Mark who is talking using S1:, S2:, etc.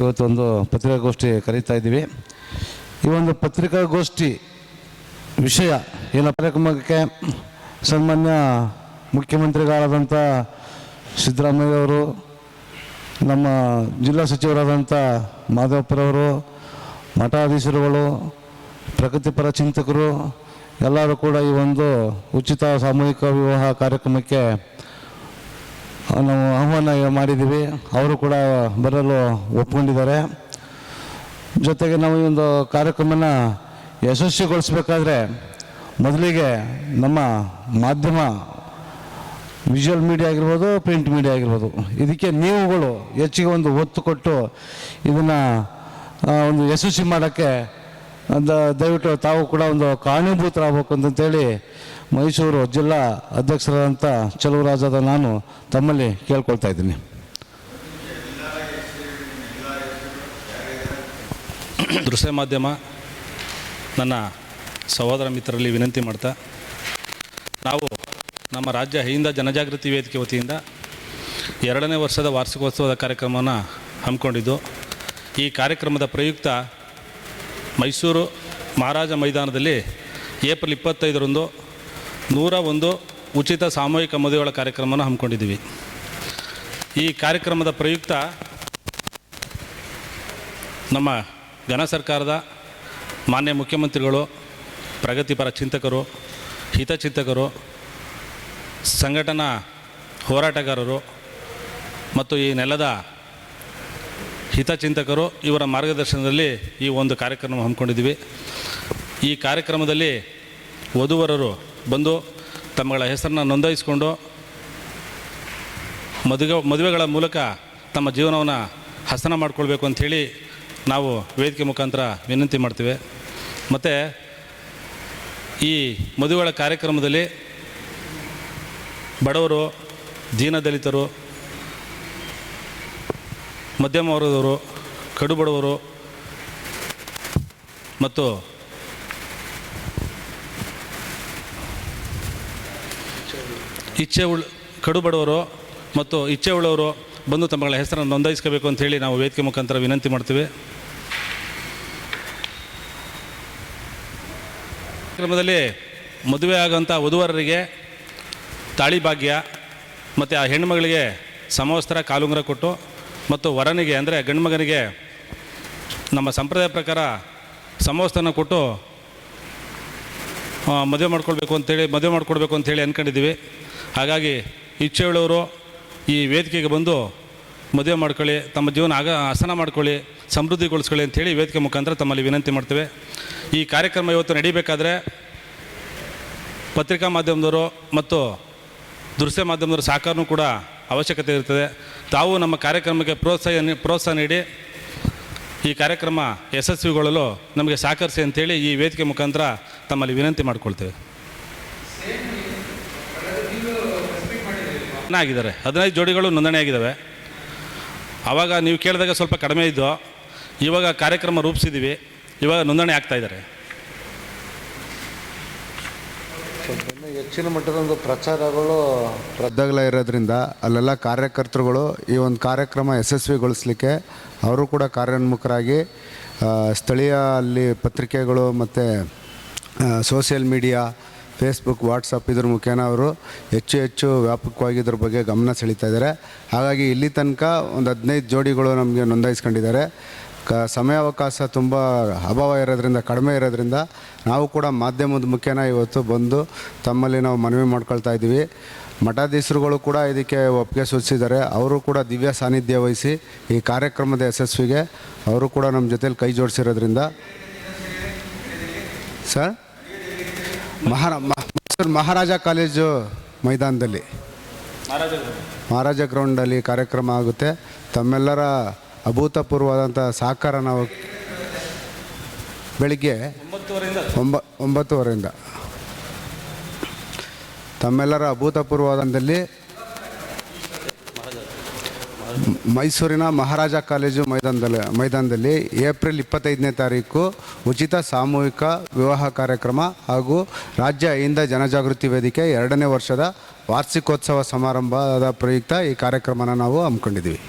S1: ಇವತ್ತೊಂದು ಪತ್ರಿಕಾಗೋಷ್ಠಿ ಕರೀತಾ ಇದ್ದೀವಿ. ಈ ಒಂದು ಪತ್ರಿಕಾಗೋಷ್ಠಿ ವಿಷಯ ಏನ ಕಾರ್ಯಕ್ರಮಕ್ಕೆ ಸನ್ಮಾನ್ಯ ಮುಖ್ಯಮಂತ್ರಿಗಳಾದಂಥ ಸಿದ್ದರಾಮಯ್ಯವರು ನಮ್ಮ ಜಿಲ್ಲಾ ಸಚಿವರಾದಂಥ ಮಾಧವಪ್ಪರವರು ಮಠಾಧೀಶರುಗಳು, ಪ್ರಗತಿಪರ ಚಿಂತಕರು, ಎಲ್ಲರೂ ಕೂಡ ಈ ಒಂದು ಉಚಿತ ಸಾಮೂಹಿಕ ವಿವಾಹ ಕಾರ್ಯಕ್ರಮಕ್ಕೆ ನಾವು ಆಹ್ವಾನ ಮಾಡಿದ್ದೀವಿ. ಅವರು ಕೂಡ ಬರಲು ಒಪ್ಕೊಂಡಿದ್ದಾರೆ. ಜೊತೆಗೆ ನಾವು ಈ ಒಂದು ಕಾರ್ಯಕ್ರಮನ ಯಶಸ್ವಿಗೊಳಿಸ್ಬೇಕಾದ್ರೆ ಮೊದಲಿಗೆ ನಮ್ಮ ಮಾಧ್ಯಮ ವಿಜುವಲ್ ಮೀಡಿಯಾ ಆಗಿರ್ಬೋದು ಪ್ರಿಂಟ್ ಮೀಡಿಯಾ ಆಗಿರ್ಬೋದು, ಇದಕ್ಕೆ ನೀವುಗಳು ಹೆಚ್ಚಿಗೆ ಒಂದು ಒತ್ತು ಕೊಟ್ಟು ಇದನ್ನು ಒಂದು ಯಶಸ್ವಿ ಮಾಡೋಕ್ಕೆ ಒಂದು ದಯವಿಟ್ಟು ತಾವು ಕೂಡ ಒಂದು ಕಾರಣೀಭೂತರಾಗಬೇಕು ಅಂತಂತೇಳಿ ಮೈಸೂರು ಜಿಲ್ಲಾ ಅಧ್ಯಕ್ಷರಾದಂಥ ಚಲುವರಾಜಾದ ನಾನು ತಮ್ಮಲ್ಲಿ ಕೇಳ್ಕೊಳ್ತಾ ಇದ್ದೀನಿ.
S2: ದೃಶ್ಯ ಮಾಧ್ಯಮ ನನ್ನ ಸಹೋದರ ಮಿತ್ರರಲ್ಲಿ ವಿನಂತಿ ಮಾಡ್ತಾ, ನಾವು ನಮ್ಮ ರಾಜ್ಯ ಹಿಂದ ಜನಜಾಗೃತಿ ವೇದಿಕೆ ವತಿಯಿಂದ ಎರಡನೇ ವರ್ಷದ ವಾರ್ಷಿಕೋತ್ಸವದ ಕಾರ್ಯಕ್ರಮವನ್ನು ಹಮ್ಮಿಕೊಂಡಿದ್ದು, ಈ ಕಾರ್ಯಕ್ರಮದ ಪ್ರಯುಕ್ತ ಮೈಸೂರು ಮಹಾರಾಜ ಮೈದಾನದಲ್ಲಿ ಏಪ್ರಿಲ್ ಇಪ್ಪತ್ತೈದರಂದು ನೂರ ಒಂದು ಉಚಿತ ಸಾಮೂಹಿಕ ಮದುವೆಗಳ ಕಾರ್ಯಕ್ರಮವನ್ನು ಹಮ್ಮಿಕೊಂಡಿದ್ದೀವಿ. ಈ ಕಾರ್ಯಕ್ರಮದ ಪ್ರಯುಕ್ತ ನಮ್ಮ ಘನ ಸರ್ಕಾರದ ಮಾನ್ಯ ಮುಖ್ಯಮಂತ್ರಿಗಳು, ಪ್ರಗತಿಪರ ಚಿಂತಕರು, ಹಿತಚಿಂತಕರು, ಸಂಘಟನಾ ಹೋರಾಟಗಾರರು ಮತ್ತು ಈ ನೆಲದ ಹಿತಚಿಂತಕರು ಇವರ ಮಾರ್ಗದರ್ಶನದಲ್ಲಿ ಈ ಒಂದು ಕಾರ್ಯಕ್ರಮ ಹಮ್ಮಿಕೊಂಡಿದ್ದೀವಿ. ಈ ಕಾರ್ಯಕ್ರಮದಲ್ಲಿ ವಧುವರರು ಬಂದು ತಮ್ಮಗಳ ಹೆಸರನ್ನು ನೋಂದಾಯಿಸಿಕೊಂಡು ಮದುವೆ, ಮದುವೆಗಳ ಮೂಲಕ ತಮ್ಮ ಜೀವನವನ್ನು ಹಸನ ಮಾಡಿಕೊಳ್ಬೇಕು ಅಂಥೇಳಿ ನಾವು ವೇದಿಕೆ ಮುಖಾಂತರ ವಿನಂತಿ ಮಾಡ್ತೇವೆ. ಮತ್ತು ಈ ಮದುವೆಗಳ ಕಾರ್ಯಕ್ರಮದಲ್ಲಿ ಬಡವರು, ದೀನದಲಿತರು ಮಧ್ಯಮ ವರ್ಗದವರು ಕಡುಬಡವರು ಮತ್ತು ಇಚ್ಛೆ ಉಳ್ ಕಡುಬಡವರು ಮತ್ತು ಇಚ್ಛೆ ಉಳ್ಳವರು ಬಂದು ತಮ್ಮಗಳ ಹೆಸರನ್ನು ನೋಂದಾಯಿಸ್ಕೋಬೇಕು ಅಂತ ಹೇಳಿ ನಾವು ವೇದಿಕೆ ಮುಖಾಂತರ ವಿನಂತಿ ಮಾಡ್ತೀವಿ. ಕ್ರಮದಲ್ಲಿ ಮದುವೆ ಆಗೋಂಥ ವಧುವರರಿಗೆ ತಾಳಿ ಭಾಗ್ಯ, ಮತ್ತು ಆ ಹೆಣ್ಣುಮಗಳಿಗೆ ಸಮವಸ್ತ್ರ, ಕಾಲುಂಗರ ಕೊಟ್ಟು ಮತ್ತು ವರನಿಗೆ ಅಂದರೆ ಗಂಡು ಮಗನಿಗೆ ನಮ್ಮ ಸಂಪ್ರದಾಯ ಪ್ರಕಾರ ಸಮವಸ್ತನ ಕೊಟ್ಟು ಮದುವೆ ಮಾಡ್ಕೊಳ್ಬೇಕು ಅಂತೇಳಿ ಮದುವೆ ಮಾಡಿಕೊಡ್ಬೇಕು ಅಂತೇಳಿ ಅಂದ್ಕೊಂಡಿದ್ದೀವಿ ಹಾಗಾಗಿ ಇಚ್ಛೆಯುಳ್ಳವರು ಈ ವೇದಿಕೆಗೆ ಬಂದು ಮದುವೆ ಮಾಡ್ಕೊಳ್ಳಿ, ತಮ್ಮ ಜೀವನ ಆಗ ಹಸನ ಮಾಡ್ಕೊಳ್ಳಿ, ಸಮೃದ್ಧಿಗೊಳಿಸ್ಕೊಳ್ಳಿ ಅಂತೇಳಿ ವೇದಿಕೆ ಮುಖಾಂತರ ತಮ್ಮಲ್ಲಿ ವಿನಂತಿ ಮಾಡ್ತೇವೆ. ಈ ಕಾರ್ಯಕ್ರಮ ಇವತ್ತು ನಡೀಬೇಕಾದ್ರೆ ಪತ್ರಿಕಾ ಮಾಧ್ಯಮದವರು ಮತ್ತು ದೃಶ್ಯ ಮಾಧ್ಯಮದವರು ಸಹಕಾರನೂ ಕೂಡ ಅವಶ್ಯಕತೆ ಇರ್ತದೆ ತಾವು ನಮ್ಮ ಕಾರ್ಯಕ್ರಮಕ್ಕೆ ಪ್ರೋತ್ಸಾಹ ಪ್ರೋತ್ಸಾಹ ನೀಡಿ ಈ ಕಾರ್ಯಕ್ರಮ ಯಶಸ್ವಿಗೊಳ್ಳಲು ನಮಗೆ ಸಹಕರಿಸಿ ಅಂತೇಳಿ ಈ ವೇದಿಕೆ ಮುಖಾಂತರ ತಮ್ಮಲ್ಲಿ ವಿನಂತಿ ಮಾಡಿಕೊಳ್ತೇವೆ. ಆಗಿದ್ದಾರೆ ಹದಿನೈದು ಜೋಡಿಗಳು ನೋಂದಣಿ ಆಗಿದ್ದಾವೆ ಆವಾಗ ನೀವು ಕೇಳಿದಾಗ ಸ್ವಲ್ಪ ಕಡಿಮೆ ಇದ್ದು ಇವಾಗ ಕಾರ್ಯಕ್ರಮ ರೂಪಿಸಿದ್ದೀವಿ. ಇವಾಗ ನೋಂದಣಿ ಆಗ್ತಾ ಇದ್ದಾರೆ.
S1: ಹೆಚ್ಚಿನ ಮಟ್ಟದ ಒಂದು ಪ್ರಚಾರಗಳು
S3: ರದ್ದಗಲ ಇರೋದ್ರಿಂದ ಅಲ್ಲೆಲ್ಲ ಕಾರ್ಯಕರ್ತರುಗಳು ಈ ಒಂದು ಕಾರ್ಯಕ್ರಮ ಯಶಸ್ವಿಗೊಳಿಸ್ಲಿಕ್ಕೆ ಅವರು ಕೂಡ ಕಾರ್ಯೋನ್ಮುಖರಾಗಿ ಸ್ಥಳೀಯ ಅಲ್ಲಿ ಪತ್ರಿಕೆಗಳು ಮತ್ತು ಸೋಷಿಯಲ್ ಮೀಡಿಯಾ, ಫೇಸ್ಬುಕ್, ವಾಟ್ಸಪ್ ಇದ್ರ ಮುಖೇನ ಅವರು ಹೆಚ್ಚು ಹೆಚ್ಚು ವ್ಯಾಪಕವಾಗಿ ಇದ್ರ ಬಗ್ಗೆ ಗಮನ ಸೆಳೀತಾ ಇದ್ದಾರೆ. ಹಾಗಾಗಿ ಇಲ್ಲಿ ತನಕ ಒಂದು ಹದಿನೈದು ಜೋಡಿಗಳು ನಮಗೆ ನೋಂದಾಯಿಸ್ಕೊಂಡಿದ್ದಾರೆ. ಕ ಸಮಯಾವಕಾಶ ತುಂಬ ಅಭಾವ ಇರೋದ್ರಿಂದ ಕಡಿಮೆ ಇರೋದ್ರಿಂದ ನಾವು ಕೂಡ ಮಾಧ್ಯಮದ ಮುಖೇನ ಇವತ್ತು ಬಂದು ತಮ್ಮಲ್ಲಿ ನಾವು ಮನವಿ ಮಾಡ್ಕೊಳ್ತಾ ಇದ್ದೀವಿ. ಮಠಾಧೀಶರುಗಳು ಕೂಡ ಇದಕ್ಕೆ ಒಪ್ಪಿಗೆ ಸೂಚಿಸಿದ್ದಾರೆ. ಅವರು ಕೂಡ ದಿವ್ಯ ಸಾನ್ನಿಧ್ಯ ವಹಿಸಿ ಈ ಕಾರ್ಯಕ್ರಮದ ಯಶಸ್ವಿಗೆ ಅವರು ಕೂಡ ನಮ್ಮ ಜೊತೇಲಿ ಕೈ ಜೋಡಿಸಿರೋದ್ರಿಂದ. ಸರ್ ಮಹಾರಾ ಮೈಸೂರು ಮಹಾರಾಜ ಕಾಲೇಜು ಮೈದಾನದಲ್ಲಿ. ಮಹಾರಾಜ ಗ್ರೌಂಡಲ್ಲಿ ಕಾರ್ಯಕ್ರಮ ಆಗುತ್ತೆ. ತಮ್ಮೆಲ್ಲರ ಅಭೂತಪೂರ್ವವಾದಂಥ ಸಹಕಾರ ನಾವು ಬೆಳಿಗ್ಗೆ ಒಂಬ ಒಂಬತ್ತುವರೆಯಿಂದ. ತಮ್ಮೆಲ್ಲರ ಅಭೂತಪೂರ್ವವಾದಲ್ಲಿ ಮೈಸೂರಿನ ಮಹಾರಾಜ ಕಾಲೇಜು ಮೈದಾನದಲ್ಲಿ ಮೈದಾನದಲ್ಲಿ ಏಪ್ರಿಲ್ ಇಪ್ಪತ್ತೈದನೇ ತಾರೀಕು ಉಚಿತ ಸಾಮೂಹಿಕ ವಿವಾಹ ಕಾರ್ಯಕ್ರಮ ಹಾಗೂ ರಾಜ್ಯ ಅಹಿಂದ ಜನಜಾಗೃತಿ ವೇದಿಕೆ ಎರಡನೇ ವರ್ಷದ ವಾರ್ಷಿಕೋತ್ಸವ ಸಮಾರಂಭದ ಪ್ರಯುಕ್ತ ಈ ಕಾರ್ಯಕ್ರಮನ ನಾವು ಹಮ್ಮಿಕೊಂಡಿದ್ದೀವಿ.